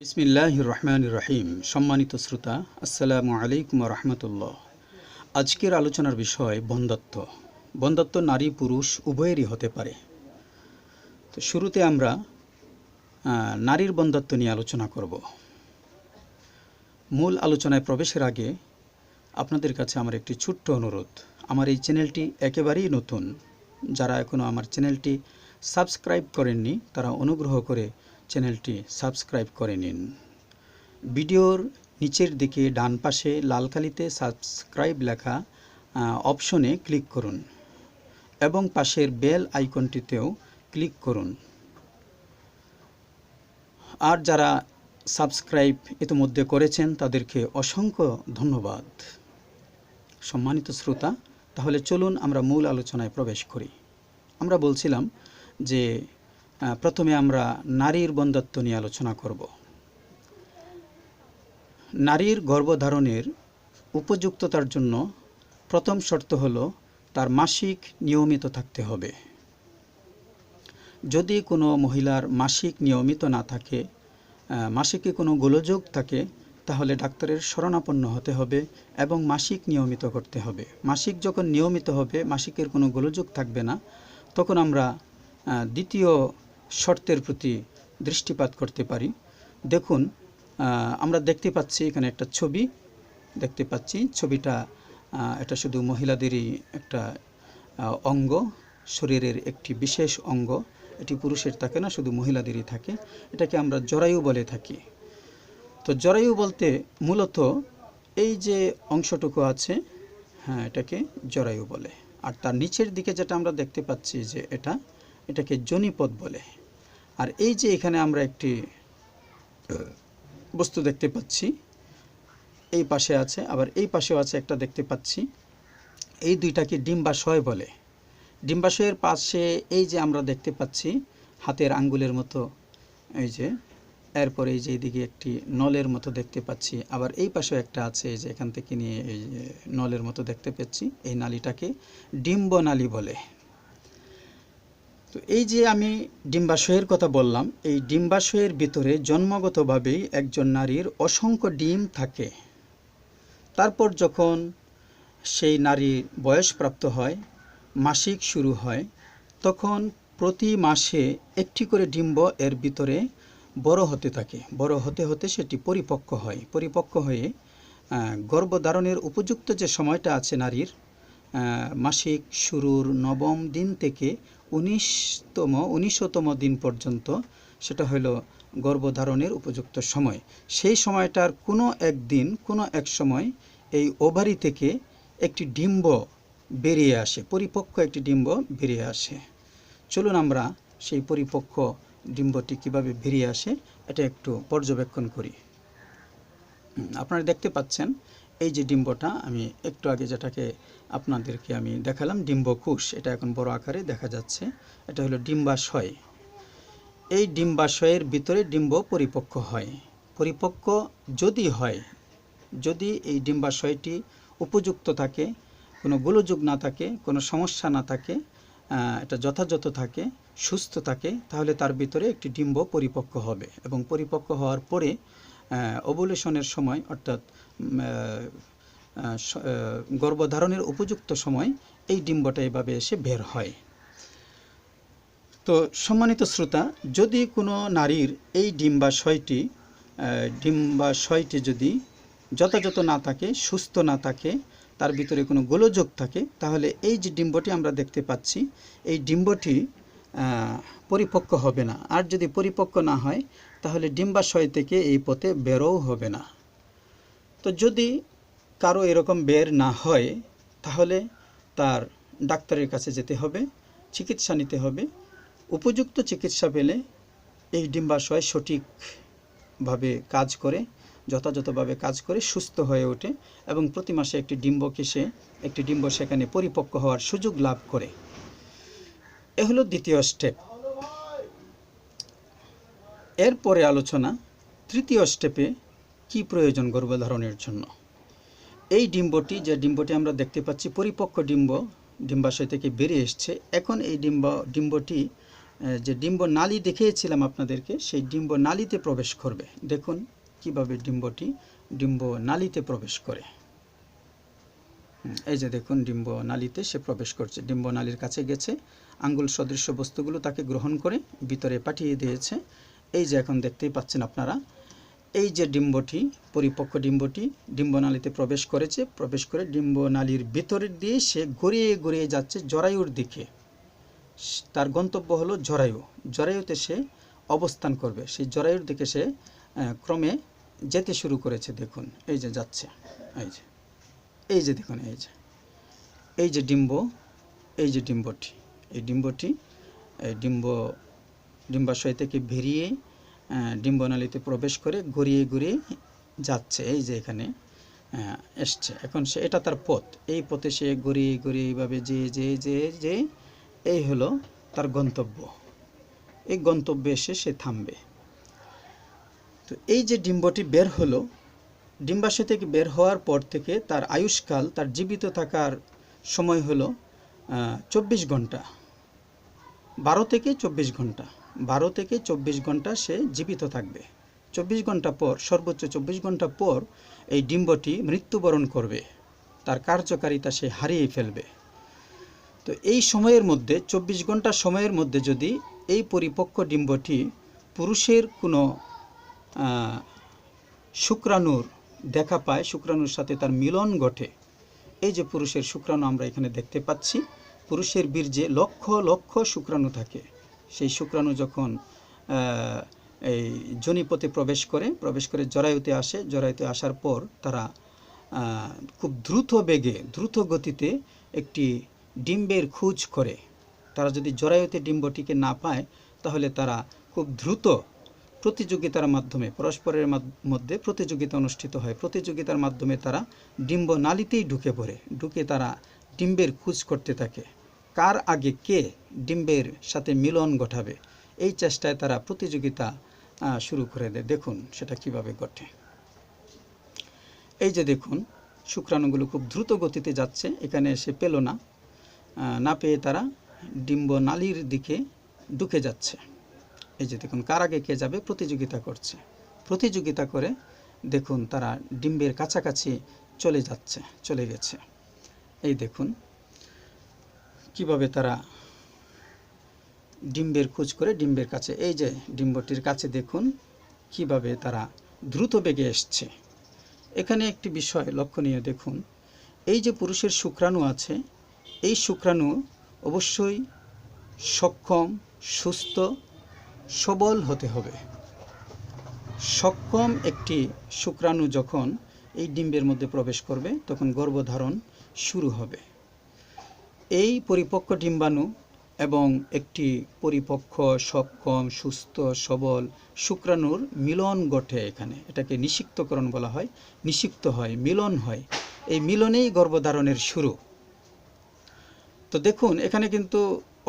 বিসমিল্লাহ রহমান রহিম সম্মানিত শ্রোতা, আসসালামু আলাইকুম রহমতুল্লাহ আজকের আলোচনার বিষয় বন্ধত্ব বন্ধত্ব নারী, পুরুষ উভয়েরই হতে পারে। তো শুরুতে আমরা নারীর বন্ধত্ব নিয়ে আলোচনা করব। মূল আলোচনায় প্রবেশের আগে আপনাদের কাছে আমার একটি ছোট্ট অনুরোধ। আমার এই চ্যানেলটি একেবারেই নতুন। যারা এখনও আমার চ্যানেলটি সাবস্ক্রাইব করেননি, তারা অনুগ্রহ করে চ্যানেলটি সাবস্ক্রাইব করে নিন। ভিডিওর নিচের দিকে ডান পাশে লাল কালিতে সাবস্ক্রাইব লেখা অপশনে ক্লিক করুন এবং পাশের বেল আইকনটিতেও ক্লিক করুন। আর যারা সাবস্ক্রাইব ইতিমধ্যে করেছেন, তাদেরকে অসংখ্য ধন্যবাদ। সম্মানিত শ্রোতা, তাহলে চলুন আমরা মূল আলোচনায় প্রবেশ করি। আমরা বলছিলাম যে প্রথমে আমরা নারীর বন্ধত্ব নিয়ে আলোচনা করব। নারীর গর্ভধারণের উপযুক্ততার জন্য প্রথম শর্ত হলো তার মাসিক নিয়মিত থাকতে হবে। যদি কোনো মহিলার মাসিক নিয়মিত না থাকে মাসিকে কোনো গোলযোগ থাকে, তাহলে ডাক্তারের শরণাপন্ন হতে হবে এবং মাসিক নিয়মিত করতে হবে। মাসিক যখন নিয়মিত হবে, মাসিকের কোনো গোলযোগ থাকবে না, তখন আমরা দ্বিতীয় শর্তের প্রতি দৃষ্টিপাত করতে পারি। দেখুন আমরা দেখতে পাচ্ছি এখানে একটা ছবি। দেখতে পাচ্ছি ছবিটা এটা শুধু মহিলাদেরই একটা অঙ্গ, শরীরের একটি বিশেষ অঙ্গ। এটি পুরুষের থাকে না, শুধু মহিলাদেরই থাকে। এটাকে আমরা জরায়ু বলে থাকি। তো জরায়ু বলতে মূলত এই যে অংশটুকু আছে হ্যাঁ এটাকে জরায়ু বলে। আর তার নিচের দিকে যেটা আমরা দেখতে পাচ্ছি যে এটা, এটাকে জনিপদ বলে। আর এই যে এখানে আমরা একটি বস্তু দেখতে পাচ্ছি, এই পাশে আছে, আবার এই পাশেও আছে একটা দেখতে পাচ্ছি, এই দুইটাকে ডিম্বাশয় বলে। ডিম্বাশয়ের পাশে এই যে আমরা দেখতে পাচ্ছি, হাতের আঙ্গুলের মতো, এই যে, এরপরে এই যে এইদিকে একটি নলের মতো দেখতে পাচ্ছি, আবার এই পাশেও একটা আছে, এই যে এখান থেকে নিয়ে, এই নলের মতো দেখতে পাচ্ছি, এই নালীটাকে ডিম্ব নালী বলে। তো এই যে আমি ডিম্বাশয়ের কথা বললাম, এই ডিম্বাশয়ের ভিতরে জন্মগতভাবেই একজন নারীর অসংখ্য ডিম থাকে। তারপর যখন সেই নারীর বয়সপ্রাপ্ত হয়, মাসিক শুরু হয়, তখন প্রতি মাসে একটি করে ডিম্ব এর ভিতরে বড় হতে থাকে। বড় হতে হতে সেটি পরিপক্ক হয়। পরিপক্ক হয়ে গর্ভধারণের উপযুক্ত যে সময়টা আছে নারীর মাসিক শুরুর নবম দিন থেকে উনিশতম উনিশতম দিন পর্যন্ত সেটা হলো গর্ভধারণের উপযুক্ত সময়। সেই সময়টার কোনো একদিন কোনো এক সময় এই ওভারি থেকে একটি ডিম্ব বেরিয়ে আসে, পরিপক্ক একটি ডিম্ব বেরিয়ে আসে। চলুন আমরা সেই পরিপক্ক ডিম্বটি কীভাবে বেরিয়ে আসে এটা একটু পর্যবেক্ষণ করি। আপনারা দেখতে পাচ্ছেন, এই যে ডিম্বটা, আমি একটু আগে যেটাকে আপনাদেরকে আমি দেখালাম। ডিম্বকুশ এটা এখন বড় আকারে দেখা যাচ্ছে। এটা হলো ডিম্বাশয়। এই ডিম্বাশয়ের ভিতরে ডিম্ব পরিপক্ক হয়। পরিপক্ক যদি হয়, যদি এই ডিম্বাশয়টি উপযুক্ত থাকে, কোনো গোলযোগ না থাকে, কোনো সমস্যা না থাকে এটা যথাযথ থাকে, সুস্থ থাকে, তাহলে তার ভিতরে একটি ডিম্ব পরিপক্ক হবে। এবং পরিপক্ক হওয়ার পরে ওভুলেশনের সময়, অর্থাৎ গর্ভধারণের উপযুক্ত সময় এই ডিম্বটা এভাবে এসে বের হয়। তো সম্মানিত শ্রোতা, যদি কোনো নারীর এই ডিম্বাশয়টি ডিম্বাশয়টি যদি যথাযথ না থাকে, সুস্থ না থাকে, তার ভিতরে কোনো গোলযোগ থাকে, তাহলে এই যে ডিম্বটি আমরা দেখতে পাচ্ছি, এই ডিম্বটি পরিপক্ক হবে না। আর যদি পরিপক্ক না হয়, তাহলে ডিম্বাশয় থেকে এই পথে বেরোও হবে না। তো যদি কারও এরকম বের না হয়, তাহলে তার ডাক্তারের কাছে যেতে হবে, চিকিৎসা নিতে হবে। উপযুক্ত চিকিৎসা পেলে এই ডিম্বাশয় সঠিকভাবে কাজ করে, যথাযথভাবে কাজ করে, সুস্থ হয়ে ওঠে এবং প্রতি মাসে একটি ডিম্ব কেসে একটি ডিম্ব সেখানে পরিপক্ক হওয়ার সুযোগ লাভ করে। এ হলো দ্বিতীয় স্টেপ। এরপরে আলোচনা তৃতীয় স্টেপে কি প্রয়োজন গর্ভধারণের জন্য? এই ডিম্বটি, যে ডিম্বটি আমরা দেখতে পাচ্ছি, পরিপক্ক ডিম্ব, ডিম্বাশয় থেকে বেরিয়ে এসছে। এখন এই ডিম্ব, ডিম্বটি যে ডিম্ব নালী দেখিয়েছিলাম আপনাদেরকে, সেই ডিম্ব নালীতে প্রবেশ করবে। দেখুন কীভাবে ডিম্বটি ডিম্ব নালীতে প্রবেশ করে। এই যে দেখুন ডিম্ব নালীতে সে প্রবেশ করছে। ডিম্ব নালীর কাছে গেছে, আঙ্গুল সদৃশ্য বস্তুগুলো তাকে গ্রহণ করে ভিতরে পাঠিয়ে দিয়েছে। এই যে এখন দেখতেই পাচ্ছেন আপনারা এই যে ডিম্বটি, পরিপক্ক ডিম্বটি, ডিম্বনালীতে প্রবেশ করেছে, প্রবেশ করে ডিম্বনালীর ভিতরের দিয়ে সে গড়িয়ে গড়িয়ে যাচ্ছে জরায়ুর দিকে। তার গন্তব্য হলো জরায়ু। জরায়ুতে সে অবস্থান করবে। সেই জরায়ুর দিকে সে ক্রমে যেতে শুরু করেছে, দেখুন। এই যে যাচ্ছে। এই যে। এই যে দেখুন, এই যে। এই যে ডিম্ব, এই যে ডিম্বটি। এই ডিম্বটি, এই ডিম্ব, ডিম্বাশয় থেকে বেরিয়ে ডিম্বনালীতে প্রবেশ করে গড়িয়ে ঘুরিয়ে যাচ্ছে, এই যে এখানে এসছে। এখন সে, এটা তার পথ। এই পথে সে গড়িয়ে ঘুরিয়ে এইভাবে যে যে যে যে, এই হলো তার গন্তব্য। এই গন্তব্যে এসে সে থামবে। তো এই যে ডিম্বটি বের হলো, ডিম্বাশয় থেকে বের হওয়ার পর থেকে তার আয়ুষ্কাল, তার জীবিত থাকার সময় হলো চব্বিশ ঘণ্টা। বারো থেকে চব্বিশ ঘণ্টা। বারো থেকে চব্বিশ ঘণ্টা সে জীবিত থাকবে। চব্বিশ ঘণ্টা পর, সর্বোচ্চ চব্বিশ ঘণ্টা পর এই ডিম্বটি মৃত্যুবরণ করবে। তার কার্যকারিতা সে হারিয়ে ফেলবে। তো এই সময়ের মধ্যে, চব্বিশ ঘণ্টা সময়ের মধ্যে যদি এই পরিপক্ক ডিম্বটি পুরুষের কোনো শুক্রাণুর দেখা পায়, শুক্রাণুর সাথে তার মিলন ঘটে, এই যে পুরুষের শুক্রাণু আমরা এখানে দেখতে পাচ্ছি, পুরুষের বীর্যে লক্ষ লক্ষ শুক্রাণু থাকে। সেই শুক্রাণু যখন এই জনিপথে প্রবেশ করে প্রবেশ করে জরায়ুতে আসে, জরায়ুতে আসার পর তারা খুব দ্রুত বেগে, দ্রুত গতিতে একটি ডিম্বের খোঁজ করে। তারা যদি জরায়ুতে ডিম্বটিকে না পায়, তাহলে তারা খুব দ্রুত প্রতিযোগিতার মাধ্যমে, পরস্পরের মধ্যে প্রতিযোগিতা অনুষ্ঠিত হয়। প্রতিযোগিতার মাধ্যমে তারা ডিম্ব নালীতেই ঢুকে পড়ে। ঢুকে তারা ডিম্বের খোঁজ করতে থাকে। কার আগে কে ডিম্বের সাথে মিলন ঘটাবে? এই চেষ্টায় তারা প্রতিযোগিতা শুরু করে দেয়। দেখুন সেটা কীভাবে ঘটে। এই যে দেখুন, শুক্রাণুগুলো খুব দ্রুত গতিতে যাচ্ছে, এখানে এসে পেল না। না পেয়ে তারা ডিম্ব নালীর দিকে ঢুকে যাচ্ছে। এই যে দেখুন, কার আগে কে যাবে? প্রতিযোগিতা করছে। প্রতিযোগিতা করে দেখুন তারা ডিম্বের কাছাকাছি চলে যাচ্ছে, চলে গেছে। এই দেখুন কীভাবে তারা ডিম্বের খোঁজ করে ডিম্বের কাছে, এই যে ডিম্বটির কাছে দেখুন কীভাবে তারা দ্রুত বেগে এসছে। এখানে একটি বিষয় লক্ষণীয়, দেখুন, এই যে পুরুষের শুক্রাণু আছে, এই শুক্রাণু অবশ্যই সক্ষম, সুস্থ, সবল হতে হবে। সক্ষম একটি শুক্রাণু যখন এই ডিম্বের মধ্যে প্রবেশ করবে, তখন গর্ভধারণ শুরু হবে। এই পরিপক্ক ডিম্বাণু এবং একটি পরিপক্ক, সক্ষম, সুস্থ, সবল শুক্রাণুর মিলন ঘটে এখানে। এটাকে নিষিক্তকরণ বলা হয়, নিষিক্ত হয়, মিলন হয়। এই মিলনেই গর্ভধারণের শুরু। তো দেখুন, এখানে কিন্তু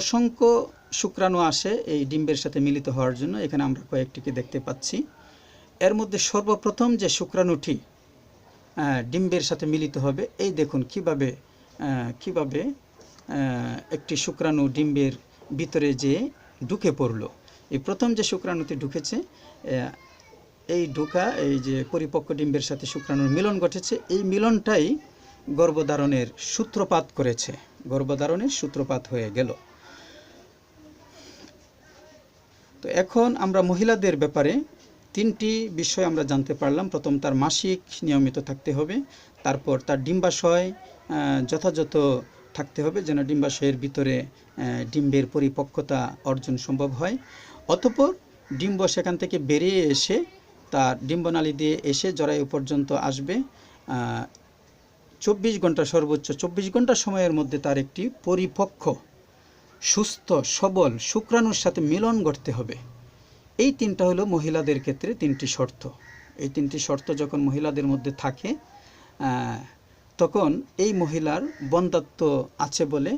অসংখ্য শুক্রাণু আসে এই ডিম্বের সাথে মিলিত হওয়ার জন্য। এখানে আমরা কয়েকটিকে দেখতে পাচ্ছি। এর মধ্যে সর্বপ্রথম যে শুক্রাণুটি ডিম্বের সাথে মিলিত হবে, এই দেখুন কীভাবে কীভাবে একটি শুক্রাণু ডিম্বের ভিতরে যে ঢুকে পড়ল। এই প্রথম যে শুক্রাণুটি ঢুকেছে এই ঢোকা, এই যে পরিপক্ক ডিম্বের সাথে শুক্রাণুর মিলন ঘটেছে। এই মিলনটাই গর্ভধারণের সূত্রপাত করেছে। গর্ভধারণের সূত্রপাত হয়ে গেল। তো এখন আমরা মহিলাদের ব্যাপারে তিনটি বিষয় আমরা জানতে পারলাম। প্রথম, তার মাসিক নিয়মিত থাকতে হবে। তারপর তার ডিম্বাশয় যথাযথ থাকতে হবে যেন ডিম্বাশয়ের ভিতরে ডিম্বের পরিপক্কতা অর্জন সম্ভব হয়। অতপর ডিম্ব সেখান থেকে বেরিয়ে এসে তার ডিম্বনালী দিয়ে এসে জরায়ু পর্যন্ত আসবে। চব্বিশ ঘণ্টা সর্বোচ্চ চব্বিশ ঘণ্টা সময়ের মধ্যে তার একটি পরিপক্ক, সুস্থ, সবল, শুক্রাণুর সাথে মিলন ঘটতে হবে। এই তিনটা হলো মহিলাদের ক্ষেত্রে তিনটি শর্ত। এই তিনটি শর্ত যখন মহিলাদের মধ্যে থাকে তখন এই মহিলার বন্ধাত্ব আছে বলে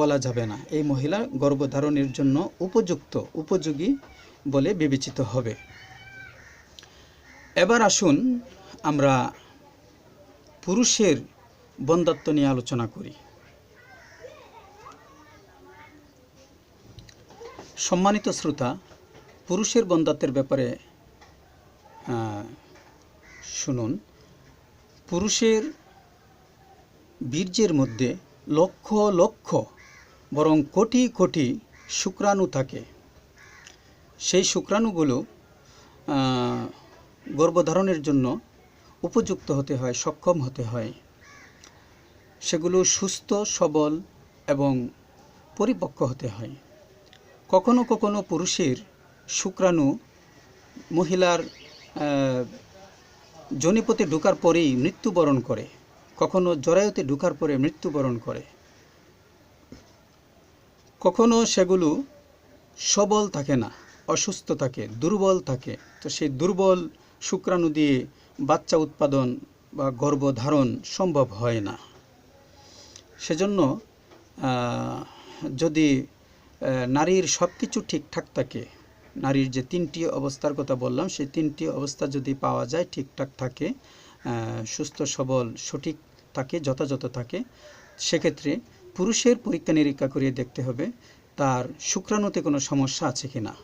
বলা যাবে না। এই মহিলা গর্ভধারণের জন্য উপযুক্ত, উপযোগী বলে বিবেচিত হবে। এবার আসুন আমরা পুরুষের বন্ধাত্ব নিয়ে আলোচনা করি। সম্মানিত শ্রোতা, পুরুষের বন্ধাত্বের ব্যাপারে শুনুন। পুরুষের বীর্যের মধ্যে লক্ষ লক্ষ বরং কোটি কোটি শুক্রাণু থাকে। সেই শুক্রাণুগুলো গর্ভধারণের জন্য উপযুক্ত হতে হয় সক্ষম হতে হয়। সেগুলো সুস্থ সবল এবং পরিপক্ক হতে হয়। কখনো কখনো পুরুষের শুক্রাণু মহিলার আহ, যোনিপথে ঢোকার পরেই মৃত্যুবরণ করে। কখনো জরায়ুতে ঢুকার পরে মৃত্যুবরণ করে। কখনো সেগুলো সবল থাকে না, অসুস্থ থাকে, দুর্বল থাকে। তো সেই দুর্বল শুক্রাণু দিয়ে বাচ্চা উৎপাদন বা গর্ভধারণ সম্ভব হয় না। সেজন্য যদি নারীর সব কিছু ঠিকঠাক থাকে, নারীর যে তিনটি অবস্থার কথা বললাম, সেই তিনটি অবস্থা যদি পাওয়া যায়, ঠিকঠাক থাকে সুস্থ, সবল, সঠিক থাকে, যথাযথ থাকে, সেক্ষেত্রে পুরুষের পরীক্ষা নিরীক্ষা করিয়ে দেখতে হবে তার শুক্রাণুতে কোনো সমস্যা আছে কিনা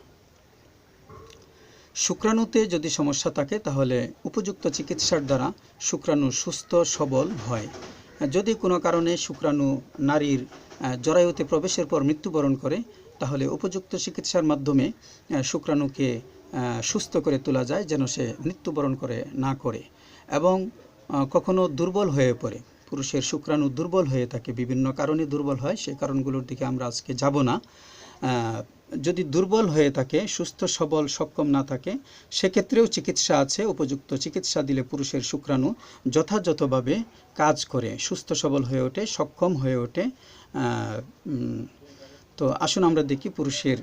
শুক্রাণুতে যদি সমস্যা থাকে, তাহলে উপযুক্ত চিকিৎসার দ্বারা শুক্রাণু সুস্থ, সবল হয়। যদি কোনো কারণে শুক্রাণু নারীর জরায়ুতে প্রবেশের পর মৃত্যুবরণ করে, তাহলে উপযুক্ত চিকিৎসার মাধ্যমে শুক্রাণুকে সুস্থ করে তোলা যায় যেন সে মৃত্যুবরণ করে না করে। এবং কখনো দুর্বল হয়ে পড়ে। পুরুষের শুক্রাণু দুর্বল হয়ে থাকে, বিভিন্ন কারণে দুর্বল হয় সেই কারণগুলোর দিকে আমরা আজকে যাব না। যদি দুর্বল হয়ে থাকে, সুস্থ, সবল, সক্ষম না থাকে, সেক্ষেত্রেও চিকিৎসা আছে, উপযুক্ত চিকিৎসা দিলে পুরুষের শুক্রাণু যথাযথভাবে কাজ করে, সুস্থ, সবল হয়ে ওঠে, সক্ষম হয়ে ওঠে। তো আসুন আমরা দেখি পুরুষের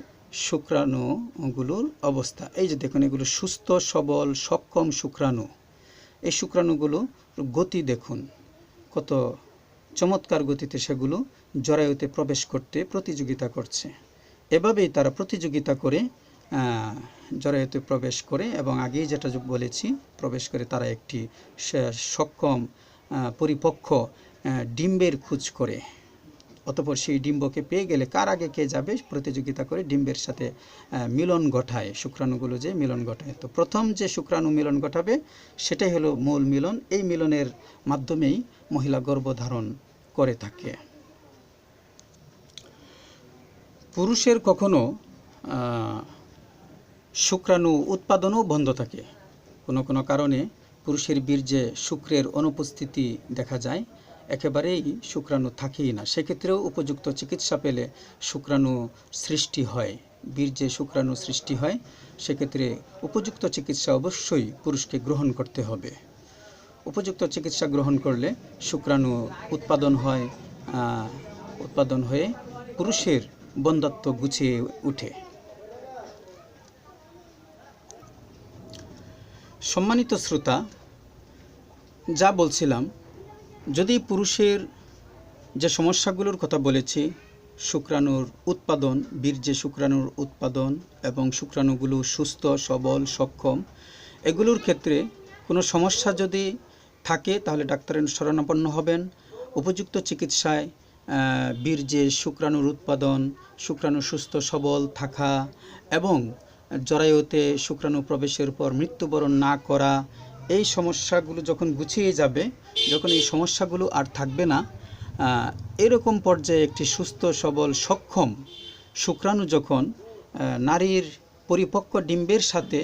শুক্রাণুগুলোর অবস্থা। এই যে দেখুন, এগুলো সুস্থ, সবল, সক্ষম শুক্রাণু। এই শুক্রাণুগুলো গতি দেখুন। কত চমৎকার গতিতে সেগুলো জরায়ুতে প্রবেশ করতে প্রতিযোগিতা করছে। এভাবেই তারা প্রতিযোগিতা করে জরায়ুতে প্রবেশ করে এবং আগেই যেটা বলেছি, প্রবেশ করে তারা একটি সক্ষম পরিপক্ষ ডিম্বের খোঁজ করে। অতপর সেই ডিম্বকে পেয়ে গেলে কার আগে কে যাবে? প্রতিযোগিতা করে ডিম্বের সাথে মিলন ঘটায়, শুক্রাণুগুলো যে মিলন ঘটায়। তো প্রথম যে শুক্রাণু মিলন ঘটাবে, সেটাই হলো মূল মিলন। এই মিলনের মাধ্যমেই মহিলা গর্ভধারণ করে থাকে। পুরুষের কখনো শুক্রাণু উৎপাদনও বন্ধ থাকে। কোনো কোনো কারণে পুরুষের বীর্যে শুক্রের অনুপস্থিতি দেখা যায়। একেবারেই শুক্রাণু থাকেই না। সেক্ষেত্রেও উপযুক্ত চিকিৎসা পেলে শুক্রাণু সৃষ্টি হয়। বীর্যে শুক্রাণু সৃষ্টি হয়, সেক্ষেত্রে উপযুক্ত চিকিৎসা অবশ্যই পুরুষকে গ্রহণ করতে হবে। উপযুক্ত চিকিৎসা গ্রহণ করলে শুক্রাণু উৎপাদন হয় উৎপাদন হয়ে পুরুষের বন্ধাত্ব গুছিয়ে উঠে। সম্মানিত শ্রোতা, যা বলছিলাম যদি পুরুষের যে সমস্যাগুলোর কথা বলেছি, শুক্রাণুর উৎপাদন, বীর্যে শুক্রাণুর উৎপাদন এবং শুক্রাণুগুলো সুস্থ, সবল, সক্ষম, এগুলোর ক্ষেত্রে কোনো সমস্যা যদি থাকে, তাহলে ডাক্তারের শরণাপন্ন হবেন। উপযুক্ত চিকিৎসায় বীর্যে শুক্রাণুর উৎপাদন, শুক্রাণু সুস্থ, সবল থাকা এবং জরায়ুতে শুক্রাণু প্রবেশের পর মৃত্যুবরণ না করা এই সমস্যাগুলো যখন গুছিয়ে যাবে, যখন এই সমস্যাগুলো আর থাকবে না এরকম পর্যায়ে একটি সুস্থ, সবল, সক্ষম শুক্রাণু যখন নারীর পরিপক্ক ডিম্বের সাথে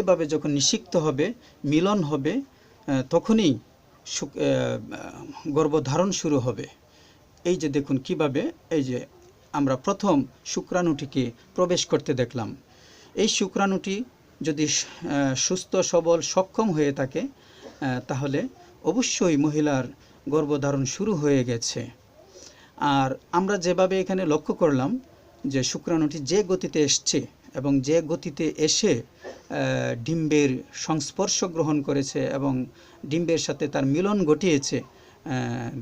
এভাবে যখন নিষিক্ত হবে, মিলন হবে তখনই গর্ভধারণ শুরু হবে। এই যে দেখুন কীভাবে, এই যে আমরা প্রথম শুক্রাণুটিকে প্রবেশ করতে দেখলাম। এই শুক্রাণুটি যদি সুস্থ, সবল, সক্ষম হয়ে থাকে তাহলে অবশ্যই মহিলার গর্ভধারণ শুরু হয়ে গেছে। আর আমরা যেভাবে এখানে লক্ষ্য করলাম যে শুক্রাণুটি যে গতিতে এসছে এবং যে গতিতে এসে ডিম্বের সংস্পর্শ গ্রহণ করেছে এবং ডিম্বের সাথে তার মিলন ঘটিয়েছে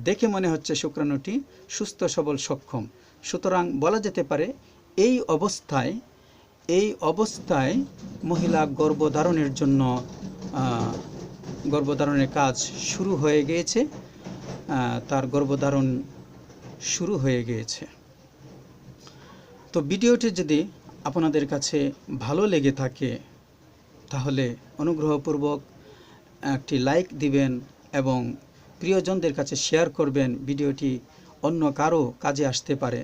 দেখে মনে হচ্ছে শুক্রাণুটি সুস্থ, সবল, সক্ষম। সুতরাং বলা যেতে পারে এই অবস্থায় এই অবস্থায় মহিলা গর্ভধারণের জন্য গর্ভধারণের কাজ শুরু হয়ে গিয়েছে। তার গর্ভধারণ শুরু হয়ে গিয়েছে। তো ভিডিওটি যদি আপনাদের কাছে ভালো লেগে থাকে, তাহলে অনুগ্রহপূর্বক একটি লাইক দিবেন এবং প্রিয়জনদের কাছে শেয়ার করবেন। ভিডিওটি অন্য কারও কাজে আসতে পারে।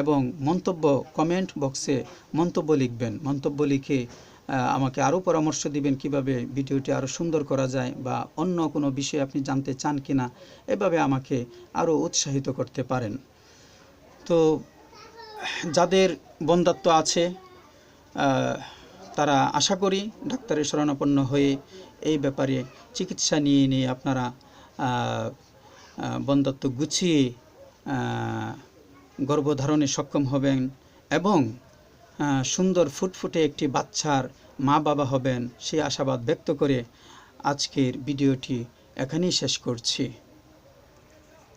এবং মন্তব্য কমেন্ট বক্সে মন্তব্য লিখবেন। মন্তব্য লিখে আমাকে আরও পরামর্শ দিবেন কীভাবে ভিডিওটি আরও সুন্দর করা যায় বা অন্য কোনো বিষয়ে আপনি জানতে চান কিনা, এভাবে আমাকে আরও উৎসাহিত করতে পারেন। তো, যাদের বন্ধাত্ব আছে তারা আশা করি ডাক্তারের শরণাপন্ন হয়ে এই ব্যাপারে চিকিৎসা নিয়ে নিয়ে আপনারা বন্ধাত্ব গুছিয়ে গর্ভধারণে সক্ষম হবেন এবং সুন্দর ফুটফুটে একটি বাচ্চার মা বাবা হবেন, সেই আশাবাদ ব্যক্ত করে আজকের ভিডিওটি এখানেই শেষ করছি।